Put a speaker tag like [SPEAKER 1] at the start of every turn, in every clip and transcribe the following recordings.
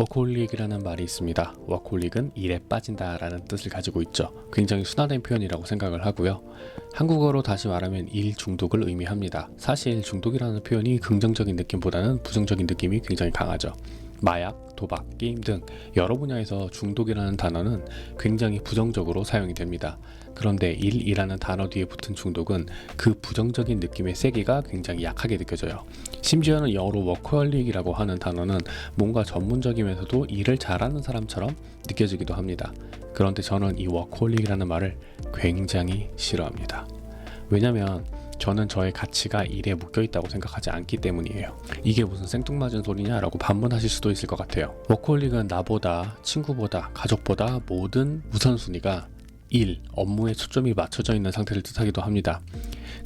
[SPEAKER 1] 워크홀릭이라는 말이 있습니다. 워크홀릭은 일에 빠진다라는 뜻을 가지고 있죠. 굉장히 순화된 표현이라고 생각을 하고요. 한국어로 다시 말하면 일 중독을 의미합니다. 사실 중독이라는 표현이 긍정적인 느낌보다는 부정적인 느낌이 굉장히 강하죠. 마약, 도박, 게임 등 여러 분야에서 중독이라는 단어는 굉장히 부정적으로 사용이 됩니다. 그런데 일이라는 단어 뒤에 붙은 중독은 그 부정적인 느낌의 세기가 굉장히 약하게 느껴져요. 심지어는 영어로 워커홀릭이라고 하는 단어는 뭔가 전문적이면서도 일을 잘하는 사람처럼 느껴지기도 합니다. 그런데 저는 이 워커홀릭이라는 말을 굉장히 싫어합니다. 왜냐면 저는 저의 가치가 일에 묶여 있다고 생각하지 않기 때문이에요. 이게 무슨 생뚱맞은 소리냐라고 반문하실 수도 있을 것 같아요. 워커홀릭은 나보다, 친구보다, 가족보다 모든 우선순위가 일, 업무에 초점이 맞춰져 있는 상태를 뜻하기도 합니다.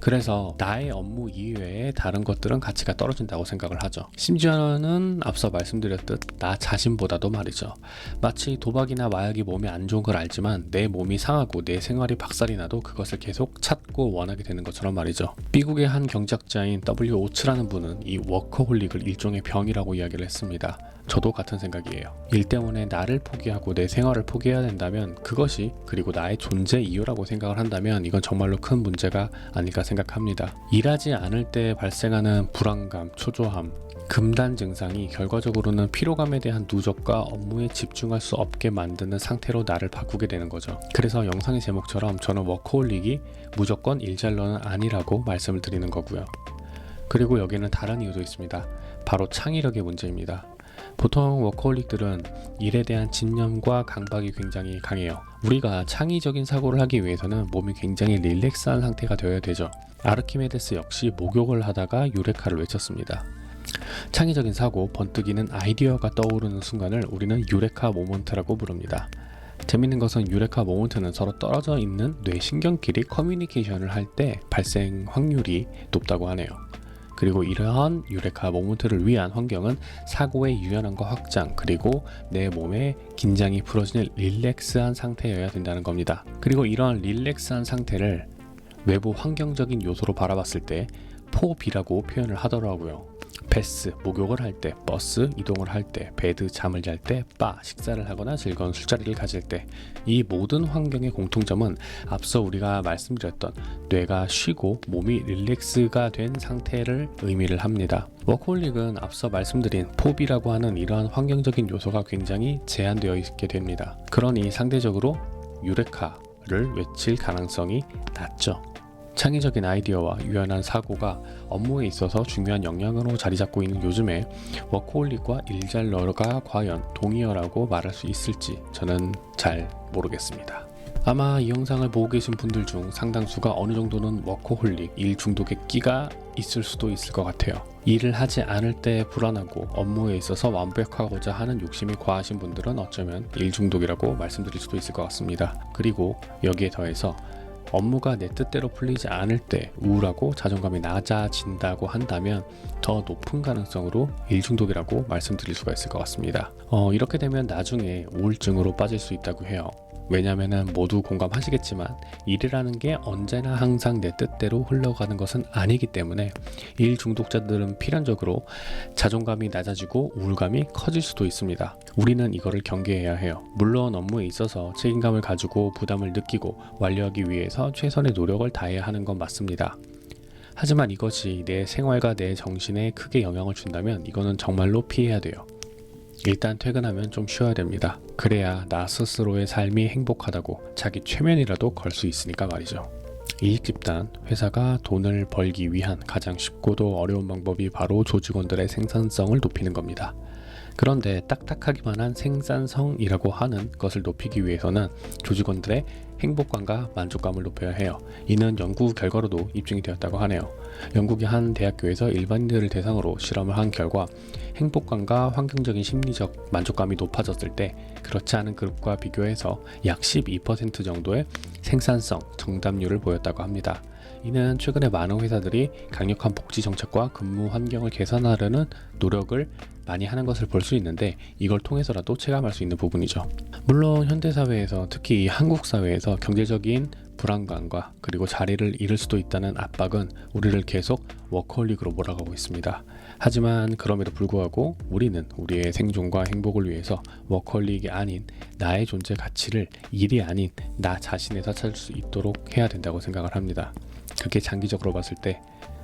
[SPEAKER 1] 그래서 나의 업무 이외에 다른 것들은 가치가 떨어진다고 생각을 하죠. 심지어는 앞서 말씀드렸듯 나 자신보다도 말이죠. 마치 도박이나 마약이 몸에 안 좋은 걸 알지만 내 몸이 상하고 내 생활이 박살이 나도 그것을 계속 찾고 원하게 되는 것처럼 말이죠. 미국의 한 경제학자인 W. 오츠라는 분은 이 워커홀릭을 일종의 병이라고 이야기를 했습니다. 저도 같은 생각이에요. 일 때문에 나를 포기하고 내 생활을 포기해야 된다면 그것이 그리고 나의 존재 이유라고 생각을 한다면 이건 정말로 큰 문제가 아닐까 생각합니다. 일하지 않을 때 발생하는 불안감, 초조함, 금단 증상이 결과적으로는 피로감에 대한 누적과 업무에 집중할 수 없게 만드는 상태로 나를 바꾸게 되는 거죠. 그래서 영상의 제목처럼 저는 워커홀릭이 무조건 일잘러는 아니라고 말씀을 드리는 거고요. 그리고 여기는 다른 이유도 있습니다. 바로 창의력의 문제입니다. 보통 워커홀릭들은 일에 대한 집념과 강박이 굉장히 강해요. 우리가 창의적인 사고를 하기 위해서는 몸이 굉장히 릴렉스한 상태가 되어야 되죠. 아르키메데스 역시 목욕을 하다가 유레카를 외쳤습니다. 창의적인 사고, 번뜩이는 아이디어가 떠오르는 순간을 우리는 유레카 모먼트라고 부릅니다. 재밌는 것은 유레카 모먼트는 서로 떨어져 있는 뇌 신경끼리 커뮤니케이션을 할 때 발생 확률이 높다고 하네요. 그리고 이러한 유레카 모먼트를 위한 환경은 사고의 유연함과 확장 그리고 내 몸의 긴장이 풀어지는 릴렉스한 상태여야 된다는 겁니다. 그리고 이러한 릴렉스한 상태를 외부 환경적인 요소로 바라봤을 때 포비라고 표현을 하더라고요. 패스, 목욕을 할 때, 버스, 이동을 할 때, 베드, 잠을 잘 때, 바, 식사를 하거나 즐거운 술자리를 가질 때, 이 모든 환경의 공통점은 앞서 우리가 말씀드렸던 뇌가 쉬고 몸이 릴렉스가 된 상태를 의미를 합니다. 워크홀릭은 앞서 말씀드린 포비라고 하는 이러한 환경적인 요소가 굉장히 제한되어 있게 됩니다. 그러니 상대적으로 유레카를 외칠 가능성이 낮죠. 창의적인 아이디어와 유연한 사고가 업무에 있어서 중요한 역량으로 자리 잡고 있는 요즘에 워크홀릭과 일잘러가 과연 동의어라고 말할 수 있을지 저는 잘 모르겠습니다. 아마 이 영상을 보고 계신 분들 중 상당수가 어느 정도는 워커홀릭, 일 중독의 끼가 있을 수도 있을 것 같아요. 일을 하지 않을 때 불안하고 업무에 있어서 완벽하고자 하는 욕심이 과하신 분들은 어쩌면 일 중독이라고 말씀드릴 수도 있을 것 같습니다. 그리고 여기에 더해서 업무가 내 뜻대로 풀리지 않을 때 우울하고 자존감이 낮아진다고 한다면 더 높은 가능성으로 일중독이라고 말씀드릴 수가 있을 것 같습니다. 어, 이렇게 되면 나중에 우울증으로 빠질 수 있다고 해요. 왜냐면은 모두 공감하시겠지만 일이라는 게 언제나 항상 내 뜻대로 흘러가는 것은 아니기 때문에 일 중독자들은 필연적으로 자존감이 낮아지고 우울감이 커질 수도 있습니다. 우리는 이거를 경계해야 해요. 물론 업무에 있어서 책임감을 가지고 부담을 느끼고 완료하기 위해서 최선의 노력을 다해야 하는 건 맞습니다. 하지만 이것이 내 생활과 내 정신에 크게 영향을 준다면 이거는 정말로 피해야 돼요. 일단 퇴근하면 좀 쉬어야 됩니다. 그래야 나 스스로의 삶이 행복하다고 자기 최면이라도 걸 수 있으니까 말이죠. 이익 집단, 회사가 돈을 벌기 위한 가장 쉽고도 어려운 방법이 바로 조직원들의 생산성을 높이는 겁니다. 그런데 딱딱하기만 한 생산성이라고 하는 것을 높이기 위해서는 조직원들의 행복감과 만족감을 높여야 해요. 이는 연구 결과로도 입증이 되었다고 하네요. 영국의 한 대학교에서 일반인들을 대상으로 실험을 한 결과 행복감과 환경적인 심리적 만족감이 높아졌을 때 그렇지 않은 그룹과 비교해서 약 12% 정도의 생산성 정답률을 보였다고 합니다. 이는 최근에 많은 회사들이 강력한 복지 정책과 근무 환경을 개선하려는 노력을 많이 하는 것을 볼 수 있는데 이걸 통해서라도 체감할 수 있는 부분이죠. 물론 현대 사회에서 특히 한국 사회에서 경제적인 불안감과 그리고 자리를 잃을 수도 있다는 압박은 우리를 계속 워커홀릭으로 몰아가고 있습니다. 하지만 그럼에도 불구하고 우리는 우리의 생존과 행복을 위해서 워커홀릭이 아닌 나의 존재 가치를 일이 아닌 나 자신에서 찾을 수 있도록 해야 된다고 생각을 합니다. 그게 장기적으로 봤을 때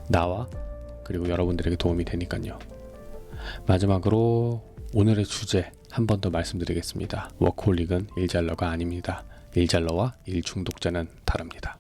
[SPEAKER 1] 나와 그리고 여러분들에게 도움이 되니까요. 마지막으로 오늘의 주제 한 번 더 말씀드리겠습니다. 워크홀릭은 일잘러가 아닙니다. 일잘러와 일중독자는 다릅니다.